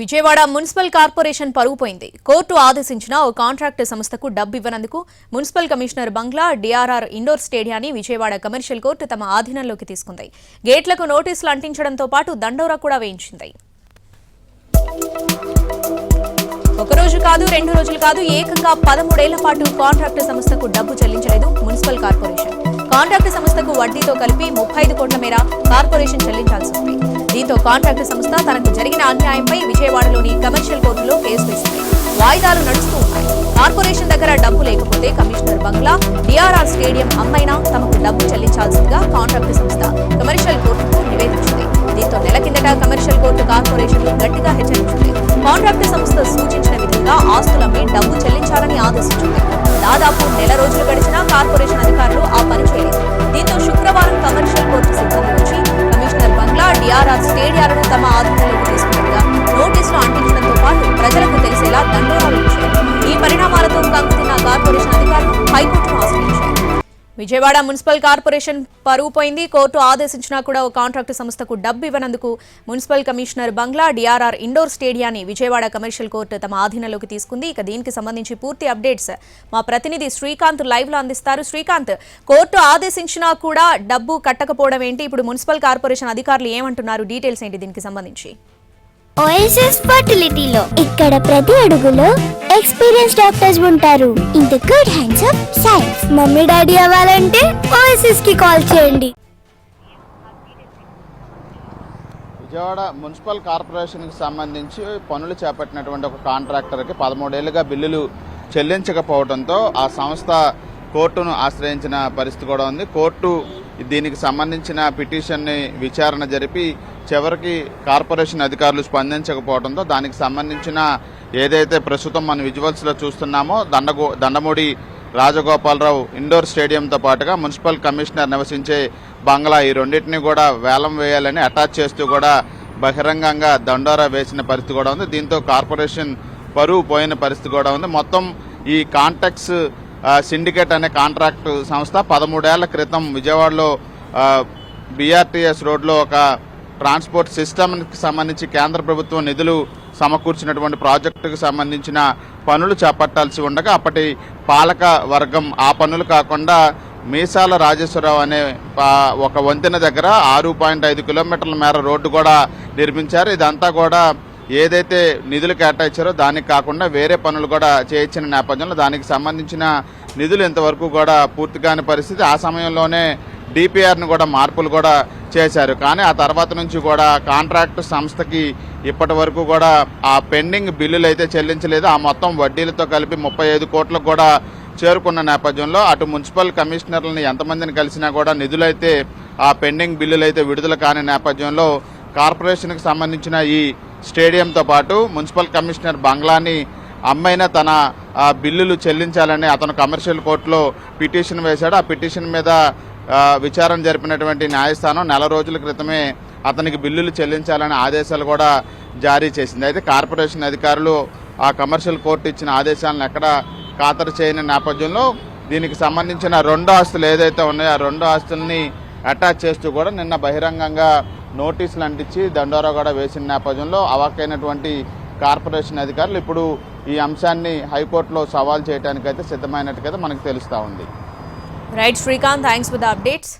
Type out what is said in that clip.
Vijayawada municipal corporation పరుగుపోయింది. Court ఆదేశించిన ఓ కాంట్రాక్టు సంస్థకు డబ్బు ఇవ్వనందుకు municipal commissioner bungalow DRR indoor స్టేడియాన్ని Vijayawada commercial court తమ ఆధీనంలోకి తీసుకుంది. గేట్లకు నోటీసులు అంటించడంతో పాటు దండోరా కూడా వేయించింది. ఒక రోజు కాదు రెండు రోజులు కాదు ఏకంగా పదమూడేళ్ళ పాటు కాంట్రాక్టు సంస్థకు డబ్బు చెల్లించలేదు మున్సిపల్ కార్పొరేషన్. కాంట్రాక్టు సంస్థకు వడ్డీతో కలిపి ముప్పై ఐదు కోట్ల మేర కార్పొరేషన్ చెల్లించాల్సి ఉంది. దీంతో కాంట్రాక్టు సంస్థ తనకు జరిగిన అన్యాయంపై విజయవాడలోని కమర్షియల్ కోర్టులో కేసు వేసింది. వాయిదాలు నడుస్తూ ఉన్నాయి. కార్పొరేషన్ దగ్గర డబ్బు లేకపోతే కమిషనర్ బంగ్లా డిఆర్ఆర్ స్టేడియం అమ్మైనా తమకు డబ్బు చెల్లించాల్సిందిగా కాంట్రాక్టు సంస్థ కమర్షియల్ కోర్టుకు నివేదించింది. దీంతో నెల కిందట కమర్షియల్ కోర్టు కార్పొరేషన్ గట్టిగా హెచ్చరించింది. కాంట్రాక్టు సంస్థ సూచించిన విధంగా ఆస్తులమ్మి డబ్బు చెల్లించాలని ఆదేశించింది. దాదాపు నెల రోజులు గడిచినా కార్పొరేషన్ బంగ్లా డిఆర్ఆర్ స్టేడియాలను తమ విజయవాడ మున్సిపల్ కార్పొరేషన్ పరువు పోయింది. కోర్టు ఆదేశించినా కూడా ఓ కాంట్రాక్టు సంస్థకు డబ్బు ఇవ్వనందుకు మున్సిపల్ కమిషనర్ బంగ్లా డిఆర్ఆర్ ఇండోర్ స్టేడియాన్ని విజయవాడ కమర్షియల్ కోర్టు తమ ఆధీనంలోకి తీసుకుంది. ఇక దీనికి సంబంధించి పూర్తి అప్డేట్స్ మా ప్రతినిధి శ్రీకాంత్ లైవ్లో అందిస్తారు. శ్రీకాంత్ కోర్టు ఆదేశించినా కూడా డబ్బు కట్టకపోవడం ఏంటి? ఇప్పుడు మున్సిపల్ కార్పొరేషన్ అధికారులు ఏమంటున్నారు? డీటెయిల్స్ ఏంటి దీనికి సంబంధించి? ఓఎస్ఎస్ ఫర్టిలిటీలో ఇక్కడ ప్రతి అడుగులో ఎక్స్పీరియన్స్ డాక్టర్స్ ఉంటారు. In the good hands of science mummy daddy అవ్వాలంటే ఓఎస్ఎస్కి కాల్ చేయండి. విజయవాడ మున్సిపల్ కార్పొరేషన్కి సంబంధించి పనులు చేపట్టినటువంటి ఒక కాంట్రాక్టర్కి పదమూడేళ్ళుగా బిల్లులు చెల్లించకపోవడంతో ఆ సంస్థ కోర్టును ఆశ్రయించిన పరిస్థితి కూడా ఉంది. కోర్టు దీనికి సంబంధించిన పిటిషన్ని విచారణ జరిపి చివరికి కార్పొరేషన్ అధికారులు స్పందించకపోవడంతో దానికి సంబంధించిన ఏదైతే ప్రస్తుతం మన విజువల్స్లో చూస్తున్నామో దండగో దండమూడి రాజగోపాలరావు ఇండోర్ స్టేడియంతో పాటుగా మున్సిపల్ కమిషనర్ నివసించే బంగ్లా ఈ రెండింటిని కూడా వేలం వేయాలని అటాచ్ చేస్తూ కూడా బహిరంగంగా దండోరా వేసిన పరిస్థితి కూడా ఉంది. దీంతో కార్పొరేషన్ పరువు పోయిన పరిస్థితి కూడా ఉంది. మొత్తం ఈ కాంటాక్ట్స్ సిండికేట్ అనే కాంట్రాక్ట్ సంస్థ పదమూడేళ్ళ క్రితం విజయవాడలో బీఆర్టీఎస్ రోడ్లో ఒక ట్రాన్స్పోర్ట్ సిస్టమ్కి సంబంధించి కేంద్ర ప్రభుత్వం నిధులు సమకూర్చినటువంటి ప్రాజెక్టుకు సంబంధించిన పనులు చేపట్టాల్సి ఉండగా అప్పటి పాలక వర్గం ఆ పనులు కాకుండా మీసాల రాజేశ్వరరావు అనే ఒక వంతెన దగ్గర ఆరు పాయింట్ ఐదు కిలోమీటర్ల మేర రోడ్డు కూడా నిర్మించారు. ఇదంతా కూడా ఏదైతే నిధులు కేటాయించారో దానికి కాకుండా వేరే పనులు కూడా చేయించిన నేపథ్యంలో దానికి సంబంధించిన నిధులు ఇంతవరకు కూడా పూర్తి కాని పరిస్థితి. ఆ సమయంలోనే డిపిఆర్ను కూడా మార్పులు కూడా చేశారు. కానీ ఆ తర్వాత నుంచి కూడా కాంట్రాక్ట్ సంస్థకి ఇప్పటి వరకు కూడా ఆ పెండింగ్ బిల్లులు అయితే చెల్లించలేదు. ఆ మొత్తం వడ్డీలతో కలిపి ముప్పై ఐదు కోట్లకు కూడా చేరుకున్న నేపథ్యంలో అటు మున్సిపల్ కమిషనర్లను ఎంతమందిని కలిసినా కూడా నిధులైతే ఆ పెండింగ్ బిల్లులు అయితే విడుదల కాని నేపథ్యంలో కార్పొరేషన్కి సంబంధించిన ఈ స్టేడియంతో పాటు మున్సిపల్ కమిషనర్ బంగ్లాని అమ్మైనా తన ఆ, బిల్లులు చెల్లించాలని అతను కమర్షియల్ కోర్టులో పిటిషన్ వేశాడు. ఆ పిటిషన్ మీద విచారణ జరిపినటువంటి న్యాయస్థానం నెల రోజుల క్రితమే అతనికి బిల్లులు చెల్లించాలనే ఆదేశాలు కూడా జారీ చేసింది. అయితే కార్పొరేషన్ అధికారులు ఆ కమర్షియల్ కోర్టు ఇచ్చిన ఆదేశాలను ఎక్కడ ఖాతరు చేయని నేపథ్యంలో దీనికి సంబంధించిన రెండు ఆస్తులు ఏదైతే ఉన్నాయో ఆ రెండు ఆస్తుల్ని అటాచ్ చేస్తూ కూడా నిన్న బహిరంగంగా నోటీసులు అంటించి దండోరా కూడా వేసిన నేపథ్యంలో అవాకైనటువంటి కార్పొరేషన్ అధికారులు ఇప్పుడు ఈ అంశాన్ని హైకోర్టులో సవాల్ చేయడానికైతే సిద్ధమైనట్టుగా మనకు తెలుస్తూ ఉంది. Right Srikanth thanks for the updates